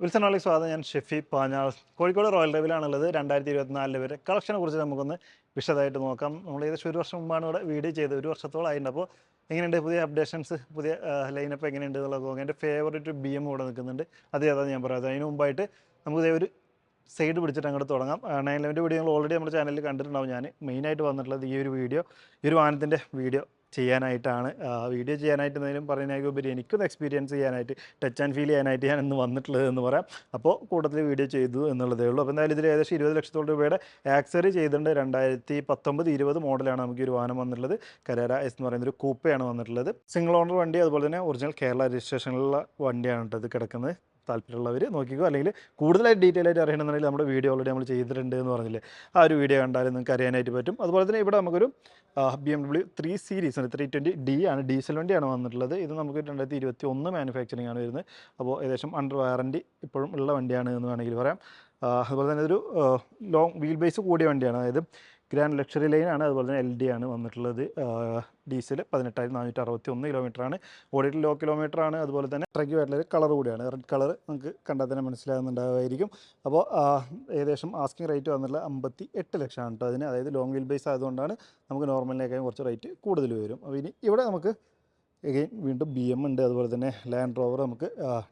Wilson ഓളി സ്വാഗതം ഞാൻ ഷെഫി പാഞ്ഞാൾ കോഴിക്കോട് റോയൽ ഡ്രൈവിലാണുള്ളത് രണ്ടായിരത്തി ഇരുപത്തിനാലിൽ വരെ കളക്ഷനെ കുറിച്ച് നമുക്കൊന്ന് വിശദമായിട്ട് നോക്കാം. നമ്മൾ ഏകദേശം ഒരു വർഷം മുമ്പാണ് ഇവിടെ വീഡിയോ ചെയ്തത്. ഒരു വർഷത്തോളമായിട്ടുണ്ട് അപ്പോൾ എങ്ങനെയുണ്ട് പുതിയ അപ്ഡേഷൻസ്? പുതിയ ലൈനപ്പ് എങ്ങനെയുണ്ട് എന്നുള്ളത് എന്റെ ഫേവറേറ്റ് ബി എം ഇവിടെ നിൽക്കുന്നുണ്ട്. അത് ഏതാണ് ഞാൻ പറയാം. അതിന് മുമ്പായിട്ട് നമുക്ക് ഒരു സൈഡ് പിടിച്ചിട്ട് അങ്ങോട്ട് തുടങ്ങാം. നയൻ ലെവന്റെ വീഡിയോ നിങ്ങൾ ഓൾറെഡി നമ്മുടെ ചാനലിൽ കണ്ടിട്ടുണ്ടാവും. ഞാൻ മെയിനായിട്ട് വന്നിട്ടുള്ളത് ഈ ഒരു വീഡിയോ ഈ ഒരു വാഹനത്തിന്റെ വീഡിയോ ചെയ്യാനായിട്ടാണ്. വീഡിയോ ചെയ്യാനായിട്ട് എന്തെങ്കിലും പറയുന്നതിനൊക്കെ ഉപരി എനിക്കൊന്ന് എക്സ്പീരിയൻസ് ചെയ്യാനായിട്ട് ടച്ച് ആൻഡ് ഫീൽ ചെയ്യാനായിട്ട് ഞാൻ ഇന്ന് വന്നിട്ടുള്ളത് എന്ന് പറയാം. അപ്പോൾ കൂട്ടത്തിൽ വീഡിയോ ചെയ്തു എന്നുള്ളതേ ഉള്ളൂ. അപ്പോൾ എന്തായാലും ഇതിൽ ഏകദേശം ഇരുപത് ലക്ഷത്തോളം രൂപയുടെ ആക്സറി ചെയ്തിട്ടുണ്ട്. രണ്ടായിരത്തി പത്തൊമ്പത് ഇരുപത് മോഡലാണ് നമുക്ക് ഒരു വാഹനം വന്നിട്ടുള്ളത്. കരേര എസ് എന്ന് പറയുന്ന ഒരു കൂപ്പയാണ് വന്നിട്ടുള്ളത്. സിംഗിൾ ഓണർ വണ്ടി അതുപോലെ തന്നെ ഒറിജിനൽ കേരള രജിസ്ട്രേഷനിലുള്ള വണ്ടിയാണ് കേട്ടോ ഇത് കിടക്കുന്നത്. താല്പര്യമുള്ളവർ നോക്കിക്കോ. അല്ലെങ്കിൽ കൂടുതലായിട്ട് ഡീറ്റെയിൽ ആയിട്ട് അറിയണമെന്നുണ്ടെങ്കിൽ നമ്മുടെ വീഡിയോ ഓൾറെഡി നമ്മൾ ചെയ്തിട്ടുണ്ട് എന്ന് പറഞ്ഞില്ലേ. ആ ഒരു വീഡിയോ കണ്ടാലും നിങ്ങൾക്ക് അറിയാനായിട്ട് പറ്റും. അതുപോലെ തന്നെ ഇവിടെ നമുക്കൊരു B M W three series ഉണ്ട് ത്രീ ട്വന്റി ഡി ആണ്. ഡീസൽ വണ്ടിയാണ് വന്നിട്ടുള്ളത്. ഇത് നമുക്ക് രണ്ടായിരത്തി ഇരുപത്തി ഒന്ന് മാനുഫാക്ചറിങ് ആണ് വരുന്നത്. അപ്പോൾ ഏകദേശം അണ്ടർ വാറന്റി ഇപ്പോഴും ഉള്ള വണ്ടിയാണ് എന്ന് വേണമെങ്കിൽ പറയാം. അതുപോലെ തന്നെ ഒരു ലോങ് വീൽ ബേസ് കൂടിയ വണ്ടിയാണ്. അതായത് ഗ്രാൻഡ് ലക്ഷറി ലൈനാണ് അതുപോലെ തന്നെ എൽ ഡി ആണ് വന്നിട്ടുള്ളത്. ഡീസൽ പതിനെട്ടായിരത്തി നാനൂറ്റി അറുപത്തി ഒന്ന് കിലോമീറ്റർ ആണ്. ഓടിയിട്ട് ലോ കിലോമീറ്റർ ആണ്. അതുപോലെ തന്നെ അട്രാക്റ്റീവ് ആയിട്ടുള്ള ഒരു കളർ കൂടിയാണ്. റെഡ് കളർ നമുക്ക് കണ്ടാൽ തന്നെ മനസ്സിലാകുന്നുണ്ടാകുമായിരിക്കും അപ്പോൾ ഏകദേശം ആസ്കിങ് റേറ്റ് വന്നിട്ടുള്ള അമ്പത്തി എട്ട് ലക്ഷമാണ് കേട്ടോ അതിന്. അതായത് ലോങ് വീൽ ബേസ് ആയതുകൊണ്ടാണ് നമുക്ക് നോർമലിനേക്കാളും കുറച്ച് റേറ്റ് കൂടുതൽ വരും. അപ്പോൾ ഇനി ഇവിടെ നമുക്ക് എഗെയിൻ വീണ്ടും ബി എം ഉണ്ട്. അതുപോലെ തന്നെ ലാൻഡ് റോവർ നമുക്ക്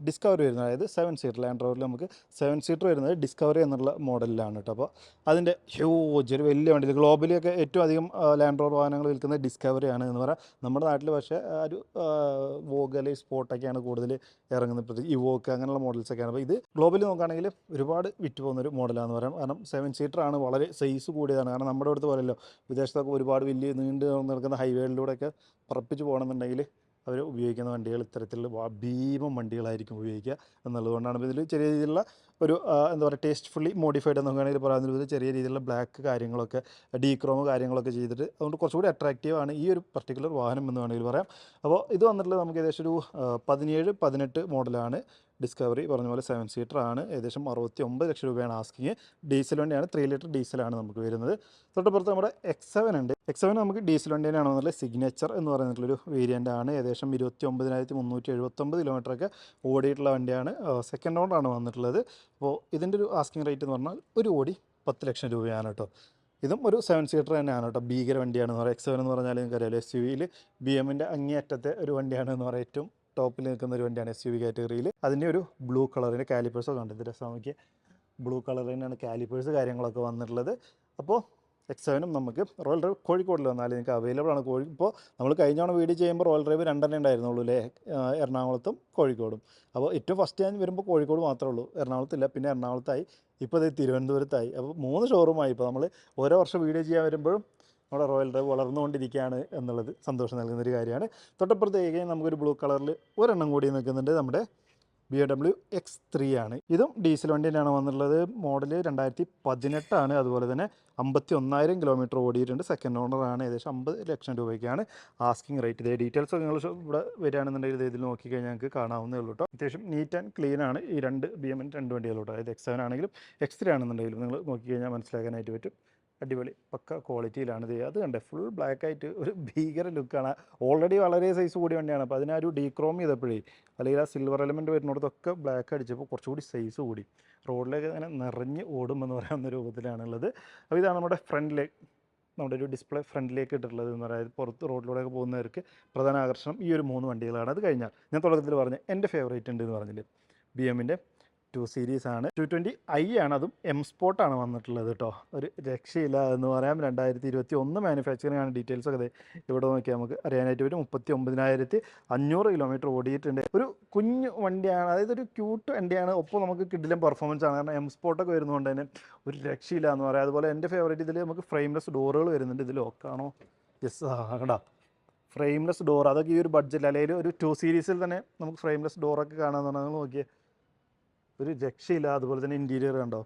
ഡിസ്കവറി വരുന്നത്. അതായത് സെവൻ സീറ്റർ ലാൻഡ് റോവറിൽ നമുക്ക് സെവൻ സീറ്റർ വരുന്നത് ഡിസ്കവറി എന്നുള്ള മോഡലിലാണ് കേട്ടോ അപ്പോൾ അതിന്റെ ഹ്യൂജ് ഒരു വലിയ വണ്ടി. ഗ്ലോബലിയൊക്കെ ഏറ്റവും അധികം ലാൻഡ് റോവർ വാഹനങ്ങൾ വിൽക്കുന്നത് ഡിസ്കവറി ആണ് എന്ന് പറയാം. നമ്മുടെ നാട്ടിൽ പക്ഷേ ഒരു വോഗലി സ്പോട്ടൊക്കെയാണ് കൂടുതൽ ഇറങ്ങുന്നത്. പ്രത്യേകിച്ച് ഇവോക്ക് അങ്ങനെയുള്ള മോഡൽസൊക്കെയാണ് അപ്പോൾ ഇത് ഗ്ലോബലി നോക്കുകയാണെങ്കിൽ ഒരുപാട് വിറ്റ് പോകുന്നൊരു മോഡലാണെന്ന് പറയാം. കാരണം സെവൻ സീറ്റർ ആണ് വളരെ സൈസ് കൂടിയതാണ്. കാരണം നമ്മുടെ അടുത്ത് പോലല്ലോ വിദേശത്തൊക്കെ ഒരുപാട് വലിയ നീണ്ടു നിൽക്കുന്ന ഹൈവേകളിലൂടെയൊക്കെ പറപ്പിച്ച് പോകണമെന്നുണ്ടെങ്കിൽ അവർ ഉപയോഗിക്കുന്ന വണ്ടികൾ ഇത്തരത്തിലുള്ള ഭീമം വണ്ടികളായിരിക്കും ഉപയോഗിക്കുക എന്നുള്ളതുകൊണ്ടാണ്. ഇതിൽ ചെറിയ രീതിയിലുള്ള ഒരു എന്താ പറയുക ടേസ്റ്റ്ഫുള്ളി മോഡിഫൈഡ് എന്ന് വേണമെങ്കിൽ പറയാവുന്ന ചെറിയ രീതിയിലുള്ള ബ്ലാക്ക് കാര്യങ്ങളൊക്കെ ഡീക്രോം കാര്യങ്ങളൊക്കെ ചെയ്തിട്ട് അതുകൊണ്ട് കുറച്ചുകൂടി അട്രാക്റ്റീവ് ആണ് ഈ ഒരു പർട്ടിക്കുലർ വാഹനം എന്ന് വേണമെങ്കിൽ പറയാം. അപ്പോൾ ഇത് വന്നിട്ടുള്ളത് നമുക്ക് ഏകദേശം ഒരു പതിനേഴ് പതിനെട്ട് മോഡലാണ് ഡിസ്കവറി പറഞ്ഞ പോലെ സെവൻ സീറ്റർ ആണ്. ഏകദേശം അറുപത്തി ഒമ്പത് ലക്ഷം രൂപയാണ് ആസ്കിങ് ഡീസൽ വണ്ടിയാണ്. ത്രീ ലിറ്റർ ഡീസലാണ് നമുക്ക് വരുന്നത്. തൊട്ടപ്പുറത്ത് നമ്മുടെ എക്സ് സെവൻ ഉണ്ട്. എക്സ് സെവൻ നമുക്ക് ഡീസൽ വണ്ടിയാണ് വന്നിട്ടുള്ള സിഗ്നേച്ചർ എന്ന് പറഞ്ഞിട്ടുള്ളൊരു വേരിയന്റ് ആണ്. ഏകദേശം ഇരുപത്തി ഒമ്പതിനായിരത്തി മുന്നൂറ്റി എഴുപത്തൊമ്പത് കിലോമീറ്ററൊക്കെ ഓടിയിട്ടുള്ള വണ്ടിയാണ് സെക്കൻഡ് റൗണ്ടാണ് വന്നിട്ടുള്ളത്. അപ്പോൾ ഇതിന്റെ ഒരു ആസ്കിങ് റേറ്റ് എന്ന് പറഞ്ഞാൽ ഒരു കോടി പത്ത് ലക്ഷം രൂപയാണ് കേട്ടോ. ഇതും ഒരു സെവൻ സീറ്റർ തന്നെയാണ് കേട്ടോ. ഭീകര വണ്ടിയാണെന്ന് പറയാം. എക്സ് സെവൻ എന്ന് പറഞ്ഞാൽ നിങ്ങൾക്കറിയാമല്ലോ എസ് യു വിയിൽ ബി എമ്മിന്റെ അങ്ങേയറ്റത്തെ ഒരു വണ്ടിയാണെന്ന് പറയാം. ഏറ്റവും ടോപ്പിൽ നിൽക്കുന്ന ഒരു വണ്ടിയാണ് എസ് യു വി കാറ്റഗറിയിൽ അതിന്റെ ഒരു ബ്ലൂ കളറിന്റെ കാലിപ്പേഴ്സൊക്കെ ഉണ്ട് ഇത് രസം നോക്കിയ. ബ്ലൂ കളർ തന്നെയാണ് കാലിപ്പേഴ്സ് കാര്യങ്ങളൊക്കെ വന്നിട്ടുള്ളത്. അപ്പോൾ എക്സ് സെവനും നമുക്ക് റോയൽ ഡ്രൈവ് കോഴിക്കോടിൽ വന്നാൽ നിങ്ങൾക്ക് അവൈലബിൾ ആണ് കോഴി ഇപ്പോൾ നമ്മൾ കഴിഞ്ഞ തവണ വീഡിയോ ചെയ്യുമ്പോൾ റോയൽ ഡ്രൈവ് രണ്ടെണ്ണേ ഉണ്ടായിരുന്നുള്ളൂ അല്ലേ? എറണാകുളത്തും കോഴിക്കോടും. അപ്പോൾ ഏറ്റവും ഫസ്റ്റ് ഞാൻ വരുമ്പോൾ കോഴിക്കോട് മാത്രമേ ഉള്ളൂ. എറണാകുളത്തില്ല പിന്നെ എറണാകുളത്തായി. ഇപ്പോൾ ഇത് തിരുവനന്തപുരത്തായി. അപ്പോൾ മൂന്ന് ഷോറൂമായി ഇപ്പോൾ നമ്മൾ ഓരോ വർഷം വീഡിയോ ചെയ്യാൻ വരുമ്പോഴും നമ്മുടെ റോയൽ ഡ്രൈവ് വളർന്നുകൊണ്ടിരിക്കുകയാണ് എന്നുള്ളത് സന്തോഷം നൽകുന്ന ഒരു കാര്യമാണ് തൊട്ടപ്പുറത്തേക്ക് നമുക്കൊരു ബ്ലൂ കളറിൽ ഒരെണ്ണം കൂടി നിൽക്കുന്നുണ്ട്. നമ്മുടെ B A W X three ആണ്. ഇതും ഡീസൽ വണ്ടി തന്നെയാണ് വന്നിട്ടുള്ളത്. മോഡൽ രണ്ടായിരത്തി പതിനെട്ടാണ് അതുപോലെ തന്നെ അമ്പത്തി ഒന്നായിരം കിലോമീറ്റർ ഓടിയിട്ടുണ്ട്. സെക്കൻഡ് ഓണറാണ് ഏകദേശം അമ്പത് ലക്ഷം രൂപയ്ക്കാണ് ആസ്കിങ് റേറ്റ് ഇതേ ഡീറ്റെയിൽസ് നിങ്ങൾ ഇവിടെ വരികയാണെന്നുണ്ടെങ്കിൽ ഇത് ഇതിൽ നോക്കിക്കഴിഞ്ഞാൽ ഞങ്ങൾക്ക് കാണാവുന്നേ ഉള്ളൂ കേട്ടോ. അത്യാവശ്യം നീറ്റ് ആൻഡ് ക്ലീൻ ആണ്. ഈ രണ്ട് ബി എമ്മിന്റെ രണ്ട് വണ്ടികളും കേട്ടോ. അതായത് എക്സ് സെവൻ ആണെങ്കിലും എക്സ് ത്രീ ആണെന്നുണ്ടെങ്കിലും നിങ്ങൾ നോക്കിക്കഴിഞ്ഞാൽ മനസ്സിലാക്കാനായിട്ട് പറ്റും. അടിപൊളി. പക്ക ക്വാളിറ്റിയിലാണ് ഇത്. അത് കണ്ടേ ഫുൾ ബ്ലാക്ക് ആയിട്ട് ഒരു ഭീകര ലുക്കാണ് ഓൾറെഡി വളരെ സൈസ് കൂടിയ വണ്ടിയാണ്. അപ്പോൾ അതിനൊരു ഡീക്രോം ചെയ്തപ്പോഴേ അല്ലെങ്കിൽ ആ സിൽവർ എലമെന്റ് വരുന്നിടത്തൊക്കെ ബ്ലാക്ക് അടിച്ചപ്പോൾ കുറച്ചുകൂടി സൈസ് കൂടി. റോഡിലേക്ക് അങ്ങനെ നിറഞ്ഞ് ഓടുമെന്ന് പറയാവുന്ന രൂപത്തിലാണുള്ളത്. അപ്പോൾ ഇതാണ് നമ്മുടെ ഫ്രണ്ടിലേക്ക് നമ്മുടെ ഒരു ഡിസ്പ്ലേ ഫ്രണ്ടിലേക്ക് ഇട്ടിട്ടുള്ളത് എന്ന് പറയുന്നത് പുറത്ത് റോഡിലൂടെയൊക്കെ പോകുന്നവർക്ക് പ്രധാന ആകർഷണം ഈ ഒരു മൂന്ന് വണ്ടികളാണ്. അത് കഴിഞ്ഞാൽ ഞാൻ തുടക്കത്തിൽ പറഞ്ഞ എന്റെ ഫേവറേറ്റ് ഉണ്ട് എന്ന് പറഞ്ഞില്ലേ? ബി എമ്മിന്റെ ടു സീരീസ് ആണ്. ടു ട്വന്റി ഐ ആണ് അതും. എം സ്പോട്ടാണ് വന്നിട്ടുള്ളത് കേട്ടോ ഒരു രക്ഷയില്ല എന്ന് പറയാം. രണ്ടായിരത്തി ഇരുപത്തി ഒന്ന് മാനുഫാക്ചറിംഗ് ആണ് ഡീറ്റെയിൽസ് ഒക്കെ ഇവിടെ നോക്കിയാൽ നമുക്ക് അറിയാനായിട്ട് വരും മുപ്പത്തി ഒമ്പതിനായിരത്തി അഞ്ഞൂറ് കിലോമീറ്റർ ഓടിയിട്ടുണ്ട്. ഒരു കുഞ്ഞു വണ്ടിയാണ്. അതായത് ഒരു ക്യൂട്ട് വണ്ടിയാണ്. ഒപ്പം നമുക്ക് കിഡിലും പെർഫോമൻസ് ആണ്. കാരണം എം സ്പോട്ടൊക്കെ വരുന്നതുകൊണ്ട് തന്നെ ഒരു രക്ഷയില്ല എന്ന് പറയാം. അതുപോലെ എന്റെ ഫേവറേറ്റ് ഇതിൽ നമുക്ക് ഫ്രെയിംലെസ് ഡോറുകൾ വരുന്നുണ്ട്. ഇതിൽ ലോക്കാണോ യെസ് ആകടാ ഫ്രെയിംലെസ് ഡോർ അതൊക്കെ ഈ ഒരു ബഡ്ജറ്റ് അല്ലെങ്കിൽ ഒരു ടു സീരീസിൽ തന്നെ നമുക്ക് ഫ്രെയിംലെസ് ഡോറൊക്കെ കാണാമെന്ന് പറഞ്ഞാൽ നോക്കിയാൽ നോക്കിയേ. ഒരു രക്ഷയില്ല അതുപോലെ തന്നെ ഇന്റീരിയർ കണ്ടോ?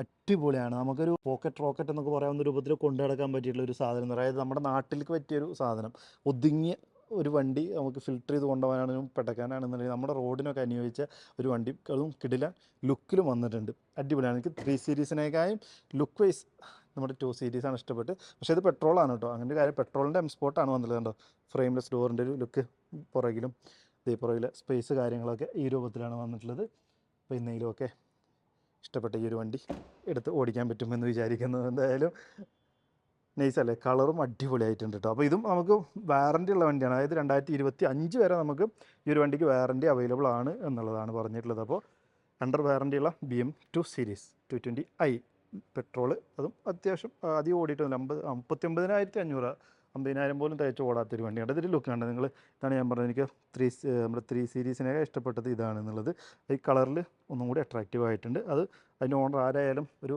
അടിപൊളിയാണ്. നമുക്കൊരു പോക്കറ്റ് റോക്കറ്റ് എന്നൊക്കെ പറയാവുന്ന രൂപത്തിൽ കൊണ്ടു നടക്കാൻ പറ്റിയിട്ടുള്ള ഒരു സാധനം. അതായത് നമ്മുടെ നാട്ടിലേക്ക് പറ്റിയൊരു സാധനം. ഒതുങ്ങിയ ഒരു വണ്ടി നമുക്ക് ഫിൽറ്റർ ചെയ്ത് കൊണ്ടുപോകാനാണെങ്കിലും പെട്ടക്കാനാണെന്നുണ്ടെങ്കിൽ നമ്മുടെ റോഡിനൊക്കെ അനുയോജിച്ച ഒരു വണ്ടി അതും കിടില ലുക്കിലും വന്നിട്ടുണ്ട്. അടിപൊളിയാണ്. എനിക്ക് ത്രീ സീരീസിനേക്കായും ലുക്ക് വൈസ് നമ്മുടെ ടു സീരീസാണ് ഇഷ്ടപ്പെട്ട്. പക്ഷേ ഇത് പെട്രോളാണ് കേട്ടോ. അങ്ങനെ കാര്യം പെട്രോളിന്റെ എം സ്പോട്ടാണ് വന്നിട്ടുള്ളത് ഫ്രെയിംലെസ് ഡോറിന്റെ ഒരു ലുക്ക് പുറകിലും. ദേ പുറകിലെ സ്പേസ് കാര്യങ്ങളൊക്കെ ഈ രൂപത്തിലാണ് വന്നിട്ടുള്ളത്. അപ്പോൾ ഇന്നെങ്കിലുമൊക്കെ ഇഷ്ടപ്പെട്ട ഈ ഒരു വണ്ടി എടുത്ത് ഓടിക്കാൻ പറ്റുമെന്ന് വിചാരിക്കുന്നു. എന്തായാലും നൈസ് അല്ലേ? കളറും അടിപൊളിയായിട്ടുണ്ട് കേട്ടോ അപ്പോൾ ഇതും നമുക്ക് വാറന്റി ഉള്ള വണ്ടിയാണ്. അതായത് രണ്ടായിരത്തി ഇരുപത്തി അഞ്ച് വരെ നമുക്ക് ഈ ഒരു വണ്ടിക്ക് വാറന്റി അവൈലബിൾ ആണ് എന്നുള്ളതാണ് പറഞ്ഞിട്ടുള്ളത്. അപ്പോൾ under വാറന്റിയുള്ള B M two series two twenty I petrol അതും അത്യാവശ്യം അധികം ഓടിയിട്ടുണ്ട്. അമ്പത് മുപ്പത്തി ഒമ്പതിനായിരത്തി അഞ്ഞൂറ് അമ്പതിനായിരം പോലും തയ്ച്ച് ഓടാത്തൊരു വണ്ടിയാണ്. ലുക്ക് കണ്ടത് നിങ്ങൾ ഇതാണ് ഞാൻ പറഞ്ഞത്. എനിക്ക് ത്രീ നമ്മുടെ ത്രീ സീരീസിനൊക്കെ ഇഷ്ടപ്പെട്ടത് ഇതാണ് എന്നുള്ളത്. ഈ കളറിൽ ഒന്നും കൂടി അട്രാക്റ്റീവ് ആയിട്ടുണ്ട്. അത് അതിന്റെ ഓണർ ആരായാലും ഒരു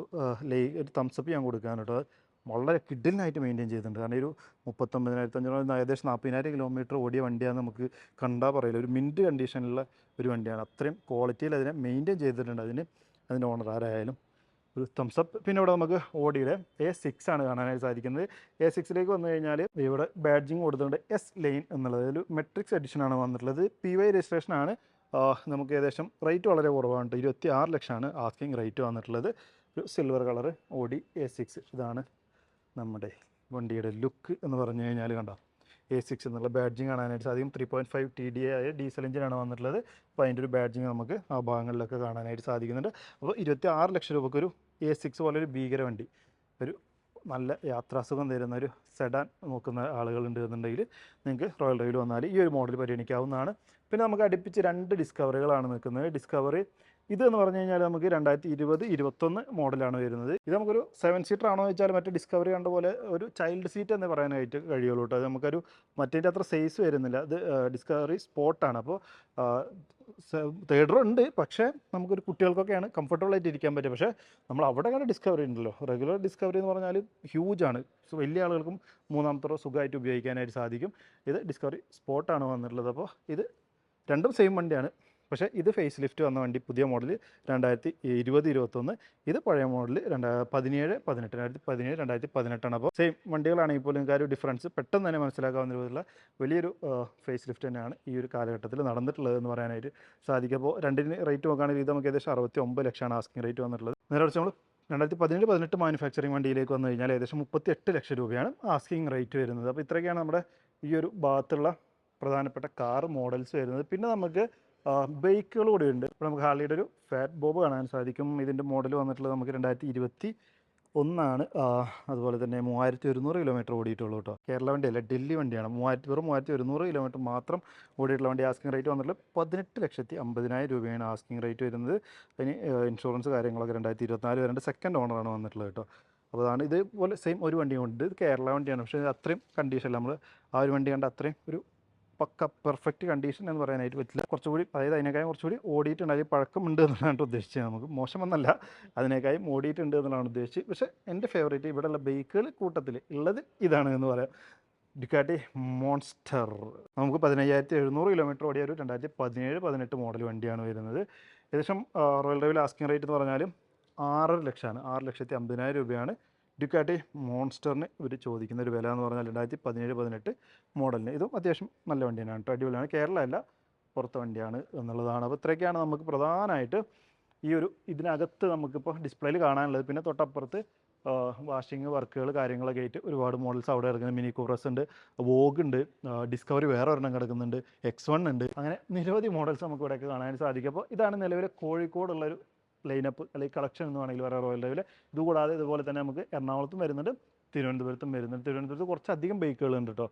ലേ ഒരു തംസപ്പ് ഞാൻ അത് വളരെ കിഡിലിനായിട്ട് മെയിന്റെയിൻ ചെയ്തിട്ടുണ്ട്. കാരണം ഒരു മുപ്പത്തൊമ്പതിനായിരത്തി അഞ്ഞൂറ് ഏകദേശം നാൽപ്പതിനായിരം കിലോമീറ്റർ ഓടിയ വണ്ടിയാണ് നമുക്ക് കണ്ടാൽ പറയില്ല. ഒരു മിന്റ് കണ്ടീഷനിലുള്ള ഒരു വണ്ടിയാണ്. അത്രയും ക്വാളിറ്റിയിൽ അതിനെ മെയിന്റെയിൻ ചെയ്തിട്ടുണ്ട്. അതിന് അതിന്റെ ഓണർ ആരായാലും. ഒരു തംസപ്പ് പിന്നെ ഇവിടെ നമുക്ക് ഓഡിയുടെ എ സിക്സ് ആണ് കാണാനായിട്ട് സാധിക്കുന്നത്. എ സിക്സിലേക്ക് വന്നു കഴിഞ്ഞാൽ ഇവിടെ ബാഡ്ജിങ് കൊടുത്തിട്ടുണ്ട് എസ് ലൈൻ എന്നുള്ളത്. ഒരു മെട്രിക്സ് എഡിഷൻ ആണ് വന്നിട്ടുള്ളത്. പി വൈ രജിസ്ട്രേഷൻ ആണ്. നമുക്ക് ഏകദേശം റേറ്റ് വളരെ കുറവാണ് ഇരുപത്തി ആറ് ലക്ഷമാണ് ആസ്കിങ് റേറ്റ് വന്നിട്ടുള്ളത്. ഒരു silver colour Audi A six ഇതാണ് നമ്മുടെ വണ്ടിയുടെ ലുക്ക് എന്ന് പറഞ്ഞു കഴിഞ്ഞാൽ കണ്ടോ. എ സിക്സ് എന്നുള്ള ബാഡ്ജിങ് കാണാനായിട്ട് സാധിക്കും. Three point five T D ആയ ഡീസൽ എഞ്ചിനാണ് വന്നിട്ടുള്ളത്. അപ്പോൾ അതിന്റെ ഒരു ബാഡ്ജിങ് നമുക്ക് ആ ഭാഗങ്ങളിലൊക്കെ കാണാനായിട്ട് സാധിക്കുന്നുണ്ട്. അപ്പോൾ ഇരുപത്തി ആറ് ലക്ഷം രൂപയ്ക്ക് ഒരു എ സിക്സ് പോലെ ഒരു ഭീകര വണ്ടി ഒരു നല്ല യാത്രാസുഖം തരുന്ന ഒരു സെഡാൻ നോക്കുന്ന ആളുകളുണ്ട് എന്നുണ്ടെങ്കിൽ നിങ്ങൾക്ക് റോയൽ റെയിൽ വന്നാൽ ഈ ഒരു മോഡൽ പരിഗണിക്കാവുന്നതാണ്. പിന്നെ നമുക്ക് അടുപ്പിച്ച് രണ്ട് ഡിസ്കവറികളാണ് നിൽക്കുന്നത്. ഡിസ്കവറി ഇത് എന്ന് പറഞ്ഞു കഴിഞ്ഞാൽ നമുക്ക് രണ്ടായിരത്തി ഇരുപത് ഇരുപത്തൊന്ന് മോഡലാണ് വരുന്നത്. ഇത് നമുക്കൊരു സെവൻ സീറ്റർ ആണോ എന്ന് വെച്ചാൽ മറ്റേ ഡിസ്കവറി കണ്ട പോലെ ഒരു ചൈൽഡ് സീറ്റ് എന്ന് പറയാനായിട്ട് കഴിയുള്ളൂ കേട്ടോ അത് നമുക്കൊരു മറ്റേന്റെ അത്ര സൈസ് വരുന്നില്ല. അത് ഡിസ്കവറി സ്പോട്ടാണ് അപ്പോൾ തേർഡ് ഉണ്ട്. പക്ഷേ നമുക്കൊരു കുട്ടികൾക്കൊക്കെയാണ് കംഫർട്ടബിൾ ആയിട്ട് ഇരിക്കാൻ പറ്റുക. പക്ഷേ നമ്മൾ അവിടെ കണ്ട ഡിസ്കവറി ഉണ്ടല്ലോ. റെഗുലർ ഡിസ്കവറി എന്ന് പറഞ്ഞാൽ ഹ്യൂജ് ആണ്. സോ വലിയ ആളുകൾക്കും മൂന്നാമത്തെ സുഖമായിട്ട് ഉപയോഗിക്കാനായിട്ട് സാധിക്കും. ഇത് ഡിസ്കവറി സ്പോട്ടാണ് വന്നിട്ടുള്ളത്. അപ്പോൾ ഇത് രണ്ടും സെയിം വണ്ടിയാണ്. പക്ഷേ ഇത് ഫേസ് ലിഫ്റ്റ് വന്ന വണ്ടി പുതിയ മോഡൽ രണ്ടായിരത്തി ഇരുപത് ഇരുപത്തൊന്ന്. ഇത് പഴയ മോഡൽ രണ്ടാ പതിനേഴ് പതിനെട്ട്. രണ്ടായിരത്തി പതിനേഴ് രണ്ടായിരത്തി പതിനെട്ടാണ് അപ്പോൾ സെയിം വണ്ടികളാണെങ്കിൽ പോലും ഒരു ഡിഫറൻസ് പെട്ടെന്ന് തന്നെ മനസ്സിലാക്കാവുന്ന രൂപത്തിലുള്ള വലിയൊരു ഫേസ് ലിഫ്റ്റ് തന്നെയാണ് ഈ ഒരു കാലഘട്ടത്തിൽ നടന്നിട്ടുള്ളത് എന്ന് പറയാനായിട്ട് സാധിക്കും. അപ്പോൾ രണ്ടിന് റേറ്റ് നോക്കുകയാണെങ്കിൽ ഇത് നമുക്ക് ഏകദേശം അറുപത്തി ഒമ്പത് ലക്ഷമാണ് ആസ്കിംഗ് റേറ്റ് വന്നിട്ടുള്ളത്. നേരെ നമ്മൾ രണ്ടായിരത്തി പതിനേഴ് പതിനെട്ട് മാനുഫാക്ചറിങ് വണ്ടിയിലേക്ക് വന്നു കഴിഞ്ഞാൽ ഏകദേശം മുപ്പത്തി എട്ട് ലക്ഷം രൂപയാണ് ആസ്കിംഗ് റേറ്റ് വരുന്നത്. അപ്പോൾ ഇത്രയൊക്കെയാണ് നമ്മുടെ ഈ ഒരു ഭാഗത്തുള്ള പ്രധാനപ്പെട്ട കാർ മോഡൽസ് വരുന്നത്. പിന്നെ നമുക്ക് ബൈക്കുകൾ കൂടെ ഉണ്ട് ഇപ്പോൾ നമുക്ക് ഹാർലിയുടെ ഒരു ഫാറ്റ് ബോബ് കാണാൻ സാധിക്കും. ഇതിന്റെ മോഡൽ വന്നിട്ടുള്ളത് നമുക്ക് രണ്ടായിരത്തി ഇരുപത്തി ഒന്നാണ് അതുപോലെ തന്നെ മൂവായിരത്തി ഒരുന്നൂറ് കിലോമീറ്റർ ഓടിയിട്ടുള്ളൂ കേട്ടോ. കേരള വണ്ടിയല്ല ഡൽഹി വണ്ടിയാണ്. മൂവായിരത്തി വെറും മൂവായിരത്തി ഒരുന്നൂറ് കിലോമീറ്റർ മാത്രം ഓടിയിട്ടുള്ള വണ്ടി ആസ്കിംഗ് റേറ്റ് വന്നിട്ടുള്ളത് പതിനെട്ട് ലക്ഷത്തി അമ്പതിനായിരം രൂപയാണ് ആസ്കിംഗ് റേറ്റ് വരുന്നത്. അതിന് ഇൻഷുറൻസ് കാര്യങ്ങളൊക്കെ രണ്ടായിരത്തി ഇരുപത്തിനാല് വരേണ്ട സെക്കൻഡ് ഓണറാണ് വന്നിട്ടുള്ളത് കേട്ടോ. അപ്പോൾ അതാണ് ഇതുപോലെ സെയിം ഒരു വണ്ടിയും ഉണ്ട്. ഇത് കേരള വണ്ടിയാണ്. പക്ഷേ അത്രയും കണ്ടീഷനല്ല നമ്മൾ ആ ഒരു വണ്ടി കണ്ട അത്രയും ഒരു പക്ക പെർഫെക്റ്റ് കണ്ടീഷൻ എന്ന് പറയാനായിട്ട് പറ്റില്ല. കുറച്ചുകൂടി അതായത് അതിനേക്കാളും കുറച്ചുകൂടി ഓടിയിട്ടുണ്ട് അതിൽ പഴക്കമുണ്ട് എന്നുള്ളതാണ് ഉദ്ദേശിച്ചത്. നമുക്ക് മോശമെന്നല്ല അതിനേക്കാളും ഓടിയിട്ടുണ്ട് എന്നുള്ളതാണ് ഉദ്ദേശിച്ചത്. പക്ഷേ എന്റെ ഫേവറേറ്റ് ഇവിടെയുള്ള ബൈക്കുകൾ കൂട്ടത്തിൽ ഉള്ളത് ഇതാണ് എന്ന് പറയാം. Ducati Monster. നമുക്ക് പതിനയ്യായിരത്തി എഴുന്നൂറ് കിലോമീറ്റർ ഓടിയ ഒരു രണ്ടായിരത്തി പതിനേഴ് പതിനെട്ട് മോഡൽ വണ്ടിയാണ് വരുന്നത്. ഏകദേശം റോയൽ ഡ്രൈവിൽ ആസ്കിങ് റേറ്റ് എന്ന് പറഞ്ഞാൽ ആറര ലക്ഷമാണ്. ആറ് ലക്ഷത്തി അമ്പതിനായിരം രൂപയാണ്. ഡ്യുക്കാട്ടി മോൺസ്റ്ററിന് ഇവർ ചോദിക്കുന്ന ഒരു വില എന്ന് പറഞ്ഞാൽ രണ്ടായിരത്തി പതിനേഴ് പതിനെട്ട് മോഡലിന്. ഇതും അത്യാവശ്യം നല്ല വണ്ടിയാണ്. കേട്ടോ അടിപൊളിയാണ്. കേരള അല്ല പുറത്തെ വണ്ടിയാണ് എന്നുള്ളതാണ്. അപ്പോൾ ഇത്രയൊക്കെയാണ് നമുക്ക് പ്രധാനമായിട്ട് ഈ ഒരു ഇതിനകത്ത് നമുക്കിപ്പോൾ ഡിസ്പ്ലേയിൽ കാണാനുള്ളത്. പിന്നെ തൊട്ടപ്പുറത്ത് വാഷിങ് വർക്കുകൾ കാര്യങ്ങളൊക്കെ ആയിട്ട് ഒരുപാട് മോഡൽസ് അവിടെ ഇറങ്ങുന്നത് മിനി കൂറസ് ഉണ്ട് വോഗ് ഉണ്ട് ഡിസ്കവറി വേറെ ഒരെണ്ണം കിടക്കുന്നുണ്ട് എക്സ് വൺ ഉണ്ട്. അങ്ങനെ നിരവധി മോഡൽസ് നമുക്ക് ഇവിടെയൊക്കെ കാണാൻ സാധിക്കും. അപ്പോൾ ഇതാണ് നിലവിലെ കോഴിക്കോടുള്ളൊരു ലൈനപ്പ് അല്ലെങ്കിൽ കളക്ഷൻ എന്ന് വേണമെങ്കിൽ പറയാം റോയൽ ഡ്രൈവിൽ ഇതുകൂടാതെ ഇതുപോലെ തന്നെ നമുക്ക് എറണാകുളത്തും വരുന്നുണ്ട് തിരുവനന്തപുരത്തും വരുന്നുണ്ട്. തിരുവനന്തപുരത്ത് കുറച്ചധികം ബൈക്കുകളുണ്ട് കേട്ടോ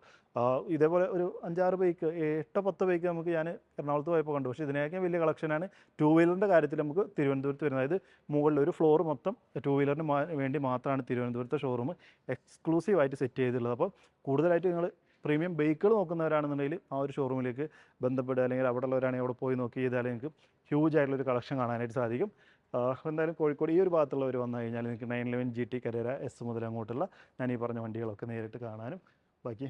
ഇതേപോലെ ഒരു അഞ്ചാറ് ബൈക്ക് എട്ടോ പത്തോ ബൈക്ക് നമുക്ക് ഞാൻ എറണാകുളത്ത് പോയപ്പോൾ കണ്ടു. പക്ഷേ ഇതിനേക്കാൾ വലിയ കളക്ഷനാണ് ടൂ വീലറിന്റെ കാര്യത്തിൽ നമുക്ക് തിരുവനന്തപുരത്ത് വരുന്നത്. അതായത് മുകളിൽ ഒരു ഫ്ലോർ മൊത്തം ടൂ വീലറിന് വേണ്ടി മാത്രമാണ് തിരുവനന്തപുരത്തെ ഷോറൂം എക്സ്ക്ലൂസീവായിട്ട് സെറ്റ് ചെയ്തിട്ടുള്ളത്. അപ്പോൾ കൂടുതലായിട്ട് നിങ്ങൾ പ്രീമിയം ബൈക്കുകൾ നോക്കുന്നവരാണെന്നുണ്ടെങ്കിൽ ആ ഒരു ഷോറൂമിലേക്ക് ബന്ധപ്പെടുക. അല്ലെങ്കിൽ അവിടെ ഉള്ളവരാണെങ്കിൽ അവിടെ പോയി നോക്കി ചെയ്താൽ നിങ്ങൾക്ക് ഹ്യൂജ് ആയിട്ടുള്ളൊരു കളക്ഷൻ കാണാനായിട്ട് സാധിക്കും. എന്തായാലും കോഴിക്കോട് ഈ ഒരു ഭാഗത്തുള്ളവർ വന്നു കഴിഞ്ഞാൽ നിങ്ങൾക്ക് nine eleven G T Carrera S മുതൽ അങ്ങോട്ടുള്ള ഞാൻ ഈ പറഞ്ഞ വണ്ടികളൊക്കെ നേരിട്ട് കാണാനും ബാക്കി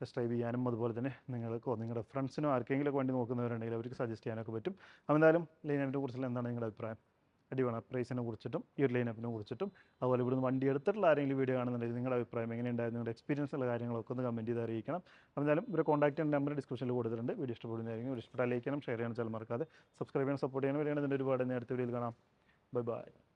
ഡ്രൈവ് ചെയ്യാനും അതുപോലെ തന്നെ നിങ്ങൾക്കോ നിങ്ങളുടെ ഫ്രണ്ട്സിനോ ആർക്കെങ്കിലും വണ്ടി നോക്കുന്നവരുണ്ടെങ്കിൽ അവർക്ക് സജസ്റ്റ് ചെയ്യാനൊക്കെ പറ്റും. എന്തായാലും ലൈനിനെ കുറിച്ചുള്ള എന്താണ് നിങ്ങളുടെ അഭിപ്രായം? അടിപൊളി പ്രൈസിനെ കുറിച്ചിട്ടും ഈ ഒരു ലൈനപ്പിനെ കുറിച്ചിട്ടും. അതുപോലെ ഇവിടുന്ന് വണ്ടി എടുത്തിട്ടുള്ള ആരെങ്കിലും വീഡിയോ കാണുന്നുണ്ടെങ്കിൽ നിങ്ങളുടെ അഭിപ്രായം എങ്ങനെയുണ്ടായിരുന്നു നിങ്ങളുടെ എക്സ്പീരിയൻസ് ഉള്ള കാര്യങ്ങളൊക്കെ ഒന്ന് കമന്റ് ചെയ്ത് അറിയിക്കണം. എന്തായാലും ഇവരെ കോൺടാക്ട് നമ്പർ ഡിസ്ക്രിപ്ഷനിൽ കൊടുത്തിട്ടുണ്ട്. വീഡിയോ ഇഷ്ടപ്പെടുന്നതായിരിക്കും ഒരു ഇഷ്ടപ്പെട്ടാൽ ലൈക്ക് ചെയ്യണം ഷെയർ ചെയ്യണം ചില മറക്കാതെ സബ്സ്ക്രൈബ് ചെയ്യണം സപ്പോർട്ട് ചെയ്യണം. ഇതിന്റെ ഒരുപാട് നേരത്തെ വീഡിയോയിൽ കാണാം. Bye bye